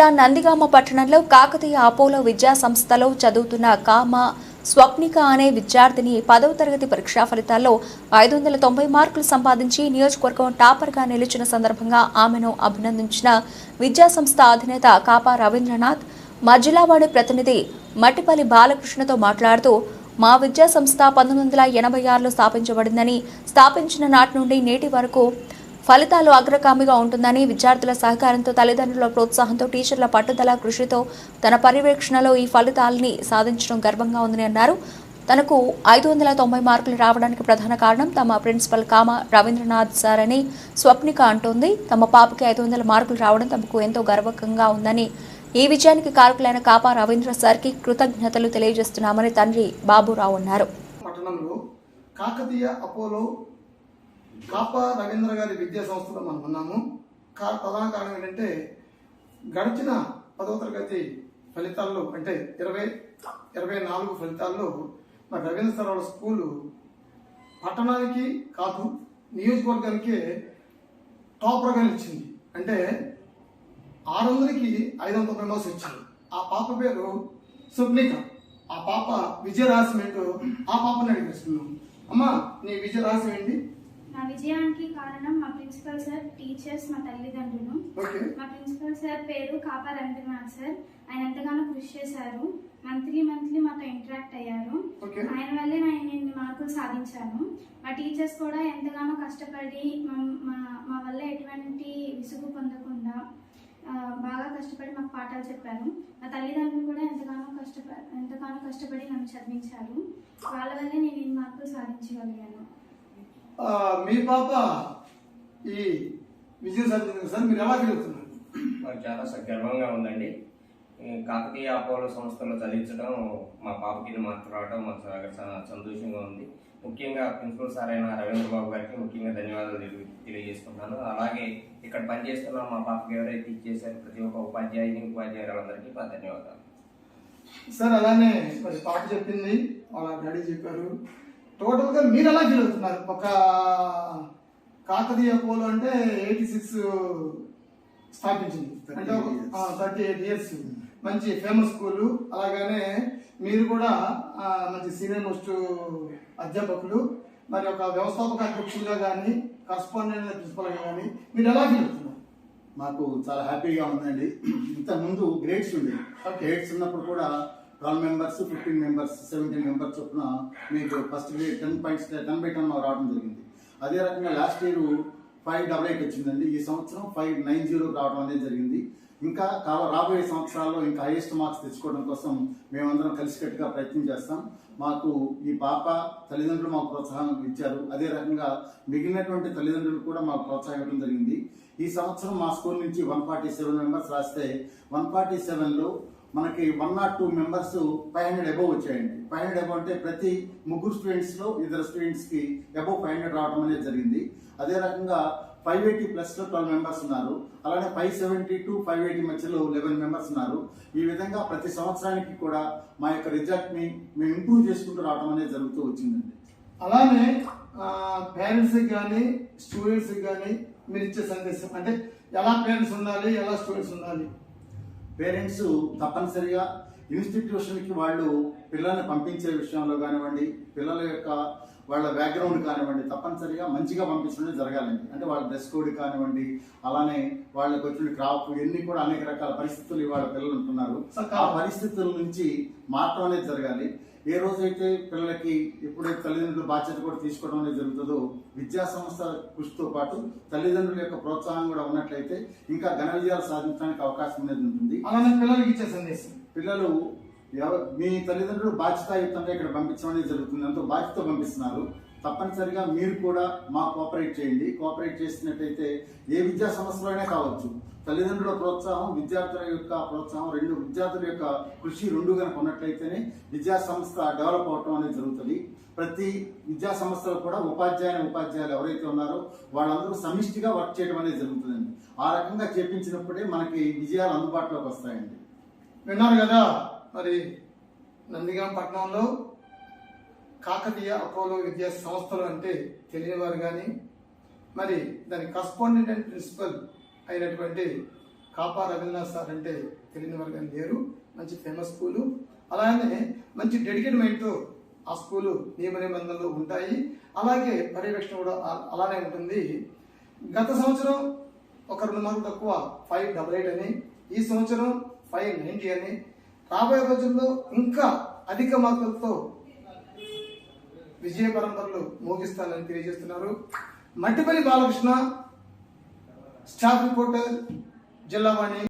జిల్లా నందిగామ పట్టణంలో కాకతీయ అపోలో విద్యా సంస్థలో చదువుతున్న కామ స్వప్నిక అనే విద్యార్థిని పదవ తరగతి పరీక్షా ఫలితాల్లో ఐదు వందల తొంభై మార్కులు సంపాదించి నియోజకవర్గం టాపర్గా నిలిచిన సందర్భంగా ఆమెను అభినందించిన విద్యా సంస్థ అధినేత కాపా రవీంద్రనాథ్ మా జిల్లావాడి ప్రతినిధి మట్టిపల్లి బాలకృష్ణతో మాట్లాడుతూ మా విద్యా సంస్థ పంతొమ్మిది వందల ఎనభై ఆరులో స్థాపించబడిందని స్థాపించిన నాటి నుండి నేటి వరకు ఫలితాలు అగ్రగామిగా ఉంటుందని విద్యార్థుల సహకారంతో తల్లిదండ్రుల ప్రోత్సాహంతో టీచర్ల పట్టుదల కృషితో తన పర్యవేక్షణలో ఈ ఫలితాలని సాధించడం గర్వంగా ఉందని అన్నారు. తనకు ఐదు వందల తొంభై మార్కులు రావడానికి ప్రధాన కారణం తమ ప్రిన్సిపల్ కామ రవీంద్రనాథ్ సార్ అని స్వప్నిక అంటోంది. తమ పాపకి ఐదు వందల మార్కులు రావడం తమకు ఎంతో గర్వకంగా ఉందని ఈ విజయానికి కారకులైన కాపా రవీంద్ర సార్కి కృతజ్ఞతలు తెలియజేస్తున్నామని తండ్రి బాబురావు అన్నారు. పట్టణంలో కాకతీయ అపోలో కాపా రవీంద్ర గారి విద్యా సంస్థలో మనం ఉన్నాము. ప్రధాన కారణం ఏంటంటే గడిచిన పదవ తరగతి ఫలితాల్లో అంటే ఇరవై ఇరవై నాలుగు ఫలితాల్లో మా రవీంద్ర సార్ స్కూలు పట్టణానికి కాదు నియోజకవర్గానికే టాపర్గా నిలిచింది అంటే ఆరు వందలకి ఐదు వందల తొంభై మార్క్స్ ఆ పాప పేరు సుప్నిక ఆ పాప విజయ రహస్యం ఏంటో ఆ పాపని అడిగిస్తున్నాం అమ్మా నీ విజయ రహస్యం ఏంటి? నా విజయానికి కారణం మా ప్రిన్సిపల్ సార్ టీచర్స్ మా తల్లిదండ్రులు. మా ప్రిన్సిపల్ సార్ పేరు కాపా రవీంద్రనాథ్ సార్. ఆయన ఎంతగానో కృషి చేశారు. మంత్లీ మంత్లీ మాతో ఇంటరాక్ట్ అయ్యారు. ఆయన వల్లే నేను మార్కులు సాధించాను. మా టీచర్స్ కూడా ఎంతగానో కష్టపడి మా- వల్ల ఎటువంటి విసుగు పొందకుండా బాగా కష్టపడి మాకు పాఠాలు చెప్పారు. మా తల్లిదండ్రులు కూడా ఎంతగానో కష్టపడి ఎంతగానో కష్టపడి నన్ను చదివించారు. వాళ్ళ వల్లే నేను ఇన్ని మార్కులు సాధించగలిగాను. మీ పాప ఈ విజయం సాధించింది సార్ మీరు ఎలా ఫీల్ అవుతున్నారు? మాకు చాలా గర్వంగా ఉందండి. కాకతీయ అపోలో సంస్థలో చదివించడం మా పాపకి మార్కులు రావడం మాకు చాలా సంతోషంగా ఉంది. ముఖ్యంగా ప్రిన్సిపల్ సార్ అయిన రవీంద్ర బాబు గారికి ముఖ్యంగా ధన్యవాదాలు తెలి- తెలియజేస్తున్నాను. అలాగే ఇక్కడ పనిచేస్తున్న మా పాపకి ఎవరైతే ఇచ్చేసారో ప్రతి ఒక్క ఉపాధ్యాయుని ఉపాధ్యాయులందరికీ మా ధన్యవాదాలు. సార్ అలానే మరి పాట చెప్పింది వాళ్ళ డాడీ చెప్పారు. టోటల్గా మీరు ఎలా ఫీల్ అవుతున్నారు? ఒక కాకతీయ పోలో అంటే ఎయిటీ సిక్స్ స్థాపించింది అంటే థర్టీ ఎయిట్ ఇయర్స్ మంచి ఫేమస్ స్కూల్ అలాగనే మీరు కూడా మంచి సీనియర్ మోస్ట్ అధ్యాపకులు మరి ఒక వ్యవస్థాపక అధ్యక్షులుగా కానీ కరస్పాండెంట్ ప్రిన్సిపల్గా కానీ మీరు ఎలా ఫీల్ అవుతున్నారు? మాకు చాలా హ్యాపీగా ఉందండి. ఇంత ముందు గ్రేడ్స్ ఉండే గ్రేడ్స్ ఉన్నప్పుడు కూడా twelve members fifteen members seventeen members చొప్పున మీకు first year ten points ten by ten రావడం జరిగింది. అదే రకంగా last year five double eight వచ్చిందండి. ఈ సంవత్సరం ఫైవ్ నైన్ జీరో రావడం అనేది జరిగింది. ఇంకా కావ రాబోయే సంవత్సరాల్లో ఇంకా హైయెస్ట్ మార్క్స్ తెచ్చుకోవడం కోసం మేమందరం కలిసికట్టుగా ప్రయత్నం చేస్తాం. మాకు ఈ పాప తల్లిదండ్రులు మాకు ప్రోత్సాహం ఇచ్చారు. అదే రకంగా మిగిలినటువంటి తల్లిదండ్రులు కూడా మాకు ప్రోత్సాహం ఇవ్వడం జరిగింది. ఈ సంవత్సరం మా స్కూల్ నుంచి వన్ ఫార్టీ సెవెన్ మెంబర్స్ రాస్తే వన్ ఫార్టీ సెవెన్లో మనకి one not two members five hundred above వచ్చాయండి. ఫైవ్ హండ్రెడ్ అబోవ్ అంటే ప్రతి ముగ్గురు స్టూడెంట్స్లో ఇద్దరు స్టూడెంట్స్కి అబోవ్ ఫైవ్ హండ్రెడ్ రావడం అనేది జరిగింది. అదే రకంగా ఫైవ్ ఎయిటీ ప్లస్లో ట్వెల్వ్ మెంబర్స్ ఉన్నారు. అలానే five seventy to five eighty మధ్యలో లెవెన్ మెంబర్స్ ఉన్నారు. ఈ విధంగా ప్రతి సంవత్సరానికి కూడా మా యొక్క రిజల్ట్ని మేము ఇంప్రూవ్ చేసుకుంటూ రావడం అనేది జరుగుతూ వచ్చిందండి. అలానే పేరెంట్స్కి కానీ స్టూడెంట్స్కి కానీ మీరు ఇచ్చే సందేశం అంటే ఎలా పేరెంట్స్ ఉండాలి ఎలా స్టూడెంట్స్ ఉండాలి? పేరెంట్స్ తప్పనిసరిగా ఇన్స్టిట్యూషన్కి వాళ్ళు పిల్లల్ని పంపించే విషయంలో కానివ్వండి పిల్లల యొక్క వాళ్ళ బ్యాక్గ్రౌండ్ కానివ్వండి తప్పనిసరిగా మంచిగా పంపించడం జరగాలండి. అంటే వాళ్ళ డ్రెస్ కోడ్ కానివ్వండి అలానే వాళ్ళకి వచ్చిన క్రాప్ ఇవన్నీ కూడా అనేక రకాల పరిస్థితులు ఇవాళ పిల్లలు ఉంటున్నారు. ఆ పరిస్థితుల నుంచి మార్చడం అనేది జరగాలి. ఏ రోజైతే పిల్లలకి ఎప్పుడైతే తల్లిదండ్రుల బాధ్యత కూడా తీసుకోవడం అనేది జరుగుతుందో విద్యా సంస్థ కృషితో పాటు తల్లిదండ్రుల యొక్క ప్రోత్సాహం కూడా ఉన్నట్లయితే ఇంకా ఘన విజయాలు సాధించడానికి అవకాశం అనేది ఉంటుంది. అలానే పిల్లలకి ఇచ్చే సందేశం. పిల్లలు ఎవ- మీ తల్లిదండ్రులు బాధ్యతాయుతంగా ఇక్కడ పంపించడం అనేది జరుగుతుంది. ఎంతో బాధ్యత పంపిస్తున్నారు. తప్పనిసరిగా మీరు కూడా మా కోఆపరేట్ చేయండి. కోఆపరేట్ చేసినట్టయితే ఏ విద్యా సంస్థలోనే కావచ్చు. తల్లిదండ్రుల ప్రోత్సాహం విద్యార్థుల యొక్క ప్రోత్సాహం రెండు విద్యార్థుల యొక్క కృషి రెండు కనుక ఉన్నట్లయితేనే విద్యా సంస్థ డెవలప్ అవటం అనేది జరుగుతుంది. ప్రతి విద్యా సంస్థలో కూడా ఉపాధ్యాయుని ఉపాధ్యాయులు ఎవరైతే ఉన్నారో వాళ్ళందరూ సమిష్టిగా వర్క్ చేయడం అనేది జరుగుతుందండి. ఆ రకంగా చేపించినప్పుడే మనకి విజయాలు అందుబాటులోకి వస్తాయండి. విన్నారు కదా మరి నందిగాం పట్టణంలో కాకతీయ అపోలో విద్యా సంస్థలు అంటే తెలియని వారు కానీ మరి దాని కరస్పాండెంట్ అండ్ ప్రిన్సిపల్ అయినటువంటి కాపా రవీంద్రనాథ్ సార్ అంటే తెలియని వారు కానీ లేరు. మంచి ఫేమస్ స్కూలు అలానే మంచి డెడికేట్ మైండ్తో ఆ స్కూలు నియమ నిబంధనలు ఉంటాయి. అలాగే పర్యవేక్షణ కూడా అలానే ఉంటుంది. గత సంవత్సరం ఒక రెండు మార్కులు తక్కువ ఫైవ్ డబల్ ఎయిట్ అని. ఈ సంవత్సరం ఫైవ్ నైంటీ అని. రాబోయే రోజుల్లో ఇంకా అధిక మార్కులతో విజయ పరంపరలు మోగిస్తానని తెలియజేస్తున్నారు. Mattipalli Balakrishna staff reporter Jillavani.